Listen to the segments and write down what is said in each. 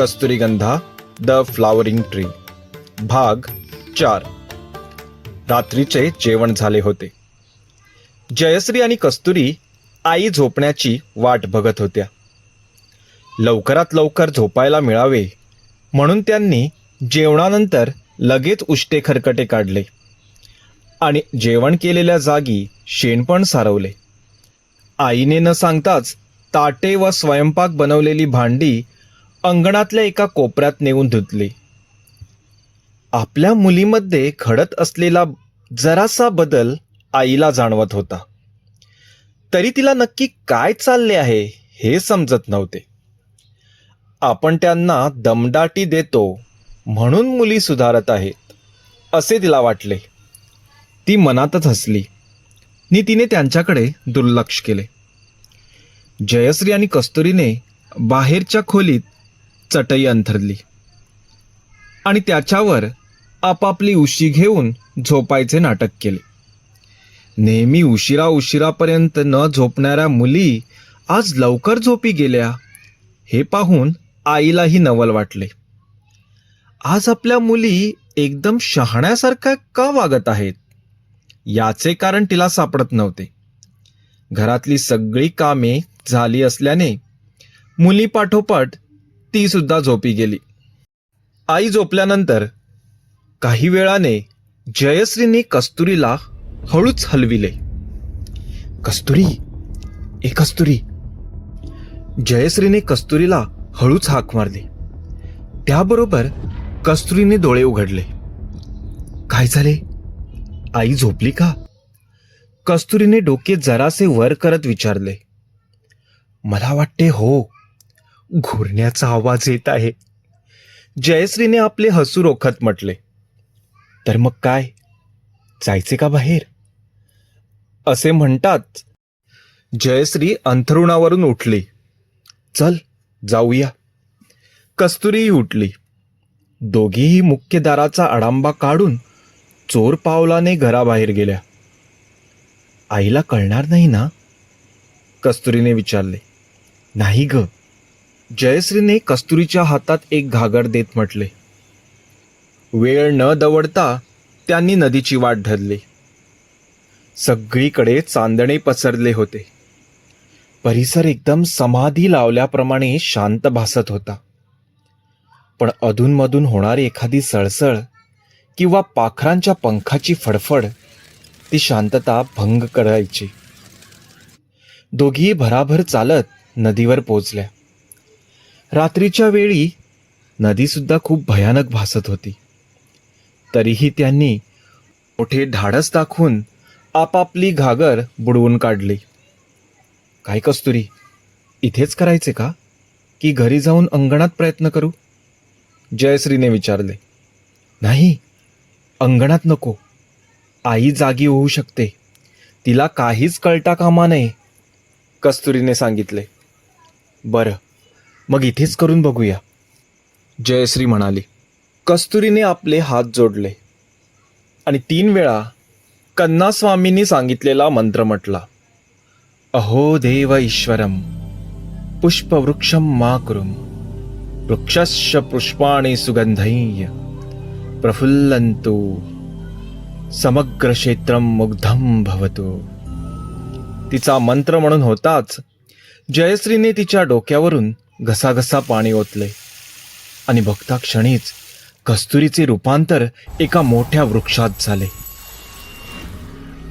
कस्तुरीगंधा the flowering tree भाग चार. रात्रीचे जेवण झाले होते. जयश्री आणि कस्तुरी आई झोपण्याची वाट बघत होत्या. लवकरात लवकर झोपायला मिळावे म्हणून त्यांनी जेवणानंतर लगेच उष्टे खरकटे काढले आणि जेवण केलेल्या जागी शेणपण सारवले. आईने न सांगताच ताटे व स्वयंपाक बनवलेली भांडी अंगणातल्या एका कोपऱ्यात नेऊन धुतली. आपल्या मुलीमध्ये घडत असलेला जरासा बदल आईला जाणवत होता. तरी तिला नक्की काय चालले आहे हे समजत नव्हते. आपण त्यांना दमदाटी देतो म्हणून मुली सुधारत आहेत असे तिला वाटले. ती मनातच हसली. नि तिने त्यांच्याकडे दुर्लक्ष केले. जयश्री आणि कस्तुरीने बाहेरच्या खोलीत चटई अंथरली. आणि त्याच्यावर आपापली उशी घेऊन झोपायचे नाटक केले. नेहमी उशिरा उशिरापर्यंत न झोपणाऱ्या मुली आज लवकर झोपी गेल्या हे पाहून आईलाही नवल वाटले. आज आपल्या मुली एकदम शहाण्यासारख्या का वागत आहेत? याचे कारण तिला सापडत नव्हते. घरातली सगळी कामे झाली असल्याने मुली पाठोपाठ ती सुद्धा झोपी गेली. आई झोपल्यानंतर काही वेळाने जयश्रीने कस्तुरीला हळूच हलविले. कस्तुरी ए कस्तुरी. जयश्रीने कस्तुरीला हळूच हाक मारली. त्याबरोबर कस्तुरीने डोळे उघडले. काय झाले? आई झोपली का? कस्तुरीने डोके जरासे वर करत विचारले. मला वाटते हो. घुरण्याचा आवाज येत आहे. जयश्रीने आपले हसू रोखत म्हटले तर मग काय? जायचे का बाहेर? असे म्हणतात. जयश्री अंथरुणावरून उठली. चल जाऊया. कस्तुरीही उठली. दोघीही मुख्य दाराचा अडांबा काढून चोर पावलाने घराबाहेर गेल्या. आईला कळणार नाही ना? कस्तुरीने विचारले. नाही ग. जयश्रीने कस्तुरीच्या हातात एक घागर देत म्हटले. वेळ न दवडता त्यांनी नदीची वाट धरली. सगळीकडे चांदणे पसरले होते. परिसर एकदम समाधी लावल्याप्रमाणे शांत भासत होता. पण अधूनमधून होणारी एखादी सळसळ किंवा पाखरांच्या पंखाची फडफड ती शांतता भंग करायची. दोघी भराभर चालत नदीवर पोचल्या. रात्रीच्या वेळी नदीसुद्धा खूप भयानक भासत होती. तरीही त्यांनी मोठे धाडस दाखवून आपापली घागर बुडवून काढली. काय कस्तुरी इथेच करायचे का? की घरी जाऊन अंगणात प्रयत्न करू? जयश्रीने विचारले. नाही अंगणात नको. आई जागी होऊ शकते. तिला काहीच कळता कामा नये कस्तुरीने सांगितले. बरं मग इथेच करून बघूया. जयश्री म्हणाली कस्तुरीने आपले हात जोडले आणि तीन वेळा कन्नास्वामींनी सांगितलेला मंत्र म्हटला अहो देव ईश्वरम पुष्पवृक्षम माकुरुम वृक्षस्य पुष्पाणि सुगंधैय प्रफुल्लन्तु समग्र क्षेत्रम मुग्धम भवतु. तिचा मंत्र म्हणून होताच जयश्रीने तिच्या डोक्यावरून घसाघसा पाणी ओतले. आणि बघता क्षणीच कस्तुरीचे रूपांतर एका मोठ्या वृक्षात झाले.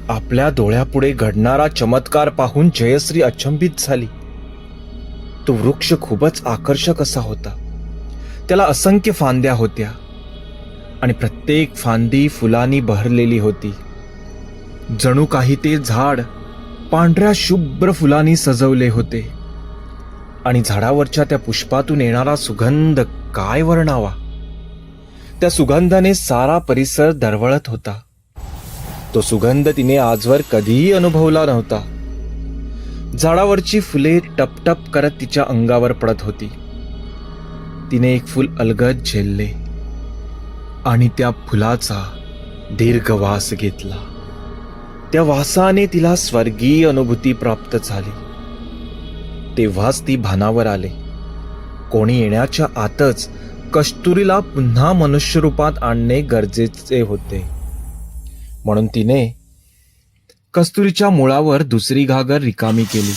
आपल्या डोळ्यापुढे घडणारा चमत्कार पाहून जयश्री अचंबित झाली. तो वृक्ष खूपच आकर्षक असा होता. त्याला असंख्य फांद्या होत्या. आणि प्रत्येक फांदी फुलांनी बहरलेली होती. जणू काही ते झाड पांढऱ्या शुभ्र फुलांनी सजवले होते. आणि झाडावरच्या त्या पुष्पातून येणारा सुगंध काय वर्णावा? त्या सुगंधाने सारा परिसर दरवळत होता. तो सुगंध तिने आजवर कधीही अनुभवला नव्हता. झाडावरची फुले टपटप करत तिच्या अंगावर पडत होती. तिने एक फुल अलगद झेलले आणि त्या फुलाचा दीर्घ वास घेतला. त्या वासाने तिला स्वर्गीय अनुभूती प्राप्त झाली. तेव्हाच ती भानावर आले. कोणी येण्याच्या आतच कस्तुरीला पुन्हा मनुष्यरूपात आणणे गरजेचे होते. म्हणून तिने कस्तुरीच्या मुळावर दुसरी घागर रिकामी केली.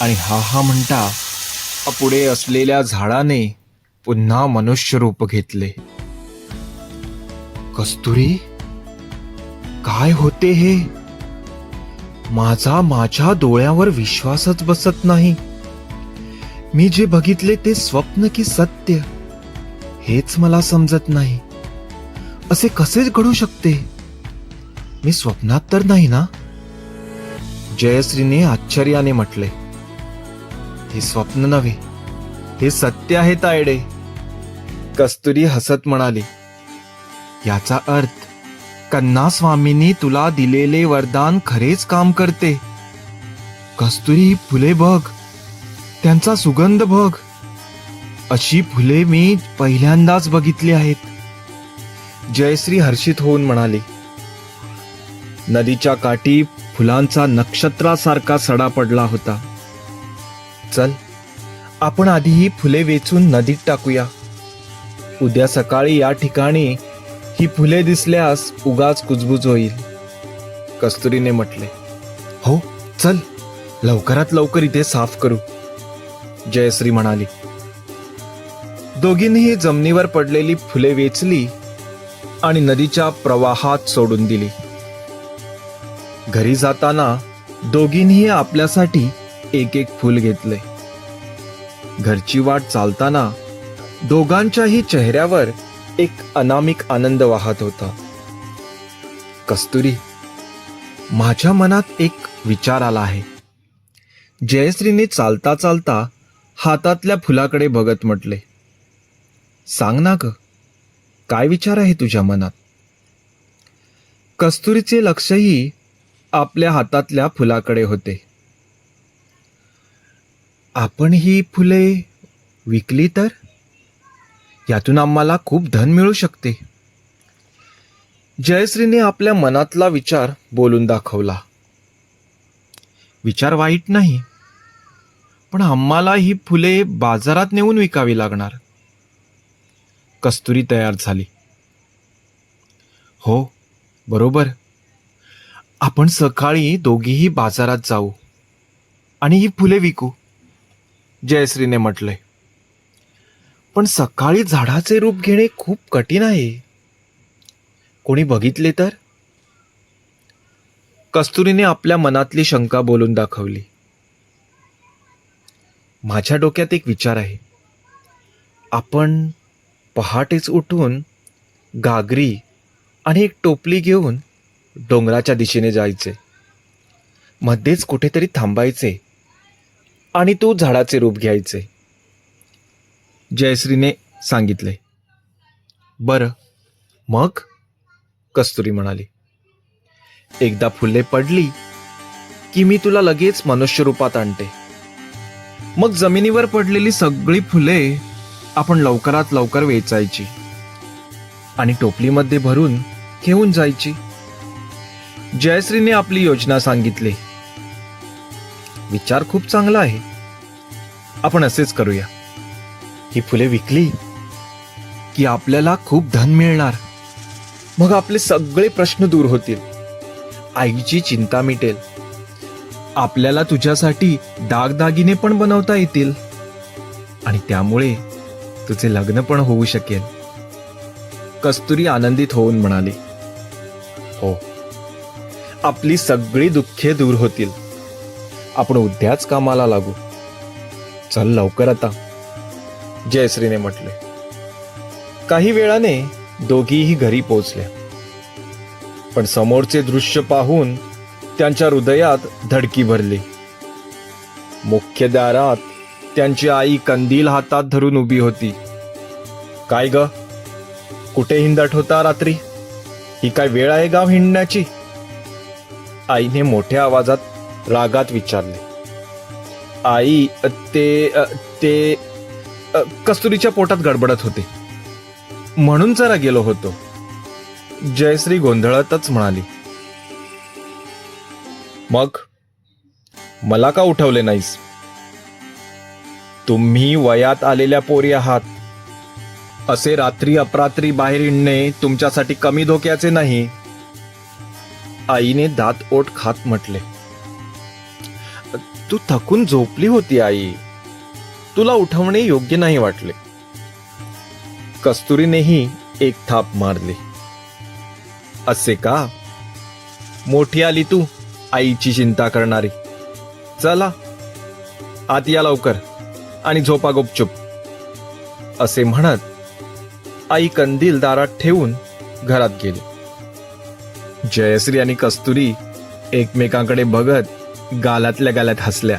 आणि हा हा म्हणता पुढे असलेल्या झाडाने पुन्हा मनुष्य रूप घेतले. कस्तुरी काय होते हे? माझा माझ्या डोळ्यावर विश्वासच बसत नाही. मी जे बघितले ते स्वप्न की सत्य हेच मला समजत नाही. असे कसेच घडू शकते? मी स्वप्नात तर नाही ना? जयश्रीने आश्चर्याने म्हटले हे स्वप्न नव्हे हे सत्य आहे तायडे कस्तुरी हसत म्हणाली. याचा अर्थ कन्ना स्वामींनी तुला दिलेले वरदान खरेच काम करते. कस्तुरी फुले बघ त्यांचा सुगंध बघ. अशी फुले मी पहिल्यांदाच बघितली आहेत. जयश्री हर्षित होऊन म्हणाले नदीच्या काठी फुलांचा नक्षत्रासारखा सडा पडला होता. चल आपण आधी ही फुले वेचून नदीत टाकूया. उद्या सकाळी या ठिकाणी ही फुले दिसल्यास उगाच कुजबुज होईल कस्तुरीने म्हटले. हो चल लवकरात लवकर इथे साफ करू जयश्री म्हणाली. दोघींनीही जमिनीवर पडलेली फुले वेचली आणि नदीच्या प्रवाहात सोडून दिली. घरी जाताना दोघींनीही आपल्यासाठी एक एक फूल घेतले. घरची वाट चालताना दोघांच्याही चेहऱ्यावर एक अनामिक आनंद वाहत होता. कस्तुरी माझ्या मनात एक विचार आला आहे. जयश्रीने चालता चालता हातातल्या फुलाकडे बघत म्हटले सांग ना ग काय विचार आहे तुझ्या मनात? कस्तुरीचे लक्षही आपल्या हातातल्या फुलाकडे होते. आपण ही फुले विकली तर? यातून आम्हाला खूप धन मिळू शकते. जयश्रीने आपल्या मनातला विचार बोलून दाखवला. विचार वाईट नाही पण आम्हाला ही फुले बाजारात नेऊन विकावी लागणार. कस्तुरी तयार झाली. हो बरोबर. आपण सकाळी दोघीही बाजारात जाऊ आणि ही फुले विकू जयश्रीने म्हटलंय पण सकाळी झाडाचे रूप घेणे खूप कठीण आहे. कोणी बघितले तर? कस्तुरीने आपल्या मनातली शंका बोलून दाखवली. माझ्या डोक्यात एक विचार आहे. आपण पहाटेच उठून गागरी आणि एक टोपली घेऊन डोंगराच्या दिशेने जायचे. मध्येच कुठेतरी थांबायचे आणि तो झाडाचे रूप घ्यायचे. जयश्रीने सांगितले. बरं मग? कस्तुरी म्हणाली. एकदा फुले पडली की मी तुला लगेच मनुष्य रूपात आणते. मग जमिनीवर पडलेली सगळी फुले आपण लवकरात लवकर वेचायची आणि टोपलीमध्ये भरून घेऊन जायची. जयश्रीने आपली योजना सांगितली. विचार खूप चांगला आहे. आपण असेच करूया. ही फुले विकली की आपल्याला खूप धन मिळणार. मग आपले सगळे प्रश्न दूर होतील. आईची चिंता मिटेल. आपल्याला तुझ्यासाठी दागदागिने पण बनवता येतील. आणि त्यामुळे तुझे लग्न पण होऊ शकेल. कस्तुरी आनंदित होऊन म्हणाली हो आपली सगळी दुःखे दूर होतील. आपण उद्याच कामाला लागू. चल लवकर आता. जयश्रीने म्हटले. काही वेळाने दोघीही घरी पोचल्या पण समोरचे दृश्य पाहून त्यांच्या हृदयात धडकी भरली. मुख्य दारात त्यांची आई कंदील हातात धरून उभी होती. काय ग? कुठे हिंदट होता रात्री? ही काय वेळ आहे गाव हिंडण्याची? आईने मोठ्या आवाजात रागात विचारले. आई ते ते कस्तुरीच्या पोटात गडबडत होते. म्हणून जरा गेलो होतो. जयश्री गोंधळतच म्हणाली मग मला का उठवले नाहीस? तुम्ही वयात आलेल्या पोरी आहात. असे रात्री अपरात्री बाहेर हिंडणे तुमच्यासाठी कमी धोक्याचे नाही. आईने दात ओठ खात म्हटले तू थकून झोपली होती आई. तुला उठवणे योग्य नाही वाटले. कस्तुरीनेही एक थाप मारली. असे का? मोठी आली तू आईची चिंता करणारी. चला आत या लवकर आणि झोपा गुपचूप. असे म्हणत आई कंदील दारात ठेवून घरात गेली. जयश्री आणि कस्तुरी एकमेकांकडे बघत गालातल्या गालात हसल्या.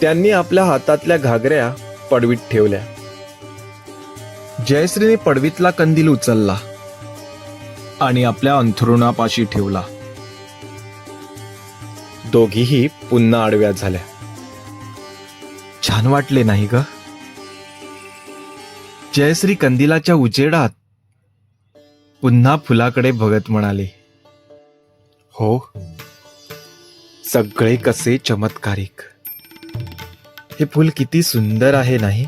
त्यांनी आपल्या हातातल्या घागऱ्या पडवीत ठेवल्या. जयश्रीने पडवीतला कंदील उचलला आणि आपल्या अंथरुणापाशी ठेवला. दोघीही पुन्हा आडव्या झाल्या. छान वाटले नाही ग? जयश्री कंदिलाच्या उजेडात पुन्हा फुलाकडे बघत म्हणाले हो सगळे कसे चमत्कारिक. हे फुल किती सुंदर आहे नाही?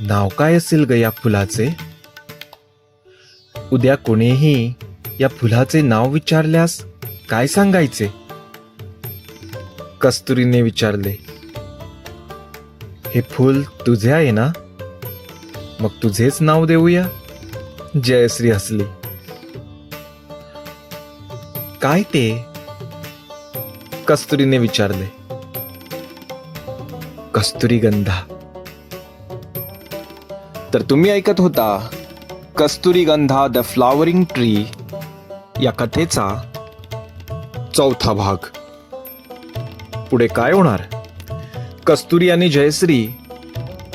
नाव काय असेल ग या फुलाचे? उद्या कोणीही या फुलाचे नाव विचारल्यास काय सांगायचे? कस्तुरीने विचारले. हे फूल तुझे आहे ना? मग तुझेच नाव देऊया. जयश्री हसली. काय ते? कस्तुरीने विचारले. कस्तुरी गंधा तर तुम्ही ऐकत होता Kasturi Gandha the flowering tree या कथेचा चौथा भाग. पुढे काय होणार? कस्तुरी आणि जयश्री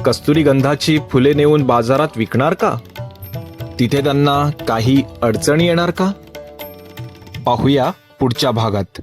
कस्तुरी गंधाची फुले नेऊन बाजारात विकणार का? तिथे त्यांना काही अडचणी येणार का? पाहूया पुढच्या भागात.